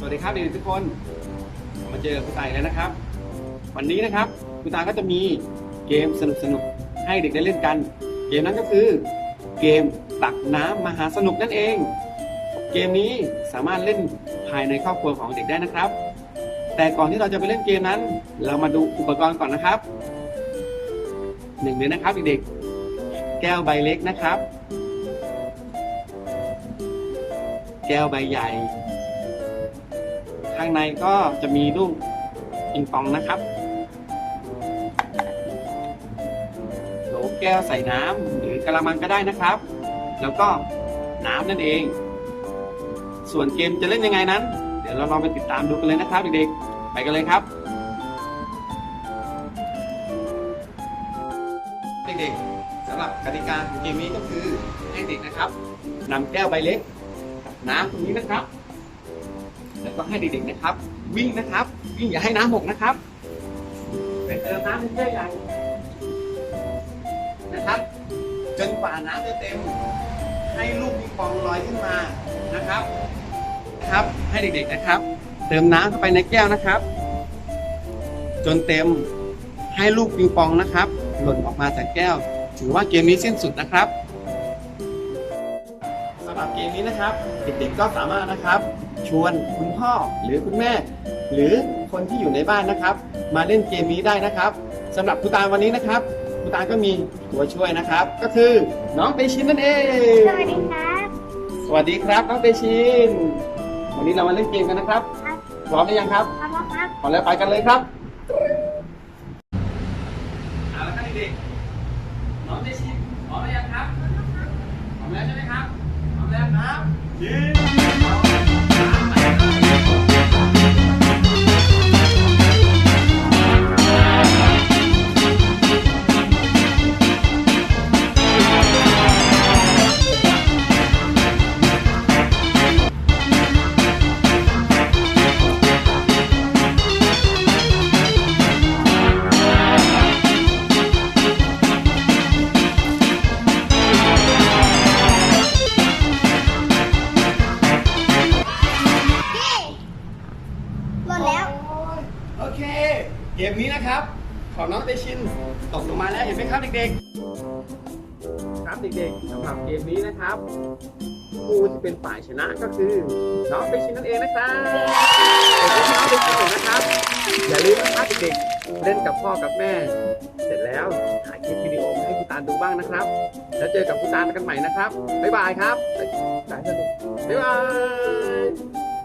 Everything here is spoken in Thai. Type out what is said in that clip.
สวัสดีครับเด็กๆทุกคน มาเจอคุณตายแล้วนะครับ วันนี้นะครับคุณตาก็จะมีเกมสนุกๆให้เด็กได้เล่นกัน เกมนั้นก็คือ เกมตักน้ำมหาสนุกนั่นเอง เกมนี้สามารถเล่นภายในครอบครัวของเด็กได้นะครับ แต่ก่อนที่เราจะไปเล่นเกมนั้น เรามาดูอุปกรณ์ก่อนนะครับหนึ่งเลยนะครับเด็กๆแก้วใบเล็กนะครับ แก้วใบใหญ่ ข้างในก็จะมีลูกปิงปองนะครับโหลแก้วใส่น้ำหรือกระมังก็ได้นะครับ แล้วก็น้ำนั่นเอง ส่วนเกมจะเล่นยังไงนั้น เดี๋ยวเราลองไปติดตามดูกันเลยนะครับเด็กๆ ไปกันเลยครับ เด็กๆสำหรับกติกาของเกมนี้ก็คือให้เด็กนะครับนำแก้วใบเล็กกับน้ำตรงนี้นะครับ แล้วก็ให้เด็กๆนะครับ วิ่งนะครับ วิ่งอย่าให้น้ำหกนะครับไปเติมน้ำในแก้วใหญ่นะครับ จนกว่าน้ำจะเต็ม ให้ลูกปิงปองลอยขึ้นมานะครับ ครับให้เด็กๆนะครับ เติมน้ำเข้าไปในแก้วนะครับ จนเต็มให้ลูกปิงปองนะครับ หล่นออกมาจากแก้ว ถือว่าเกมนี้สิ้นสุดนะครับสำหรับเกมนี้นะครับ เด็กๆก็สามารถนะครับ ชวนคุณพ่อหรือคุณแม่ หรือคนที่อยู่ในบ้านนะครับ มาเล่นเกมนี้ได้นะครับสำหรับคุณตาวันนี้นะครับคุณตาก็มีตัวช่วยนะครับ ก็คือน้องเตชินนั่นเอง สวัสดีครับ สวัสดีครับน้องเตชิน วันนี้เรามาเล่นเกมกันนะครับ ครับพร้อมหรือยังครับพร้อมแล้วครับพร้อมแล้วไปกันเลยครับเอาละครับเด็กๆน้องเตชินพร้อมหรือยังครับพร้อมแล้วใช่ไหมครับพร้อมแล้วครับยืน เกมนี้นะครับ ของน้องเตชินตกลงมาแล้วเห็นไหมครับเด็กๆ ครับเด็กๆสำหรับเกมนี้นะครับผู้ที่เป็นฝ่ายชนะก็คือน้องเตชินนั่นเองนะครับเด็กๆน้องเตชินอยู่นะครับ อย่าลืมนะครับเด็กๆเล่นกับพ่อกับแม่ เสร็จแล้วถ่ายคลิปวิดีโอมาให้คุณตาลดูบ้างนะครับ แล้วเจอกับคุณตาลกันใหม่นะครับบ๊ายบายครับบ๊ายบายบ๊ายบาย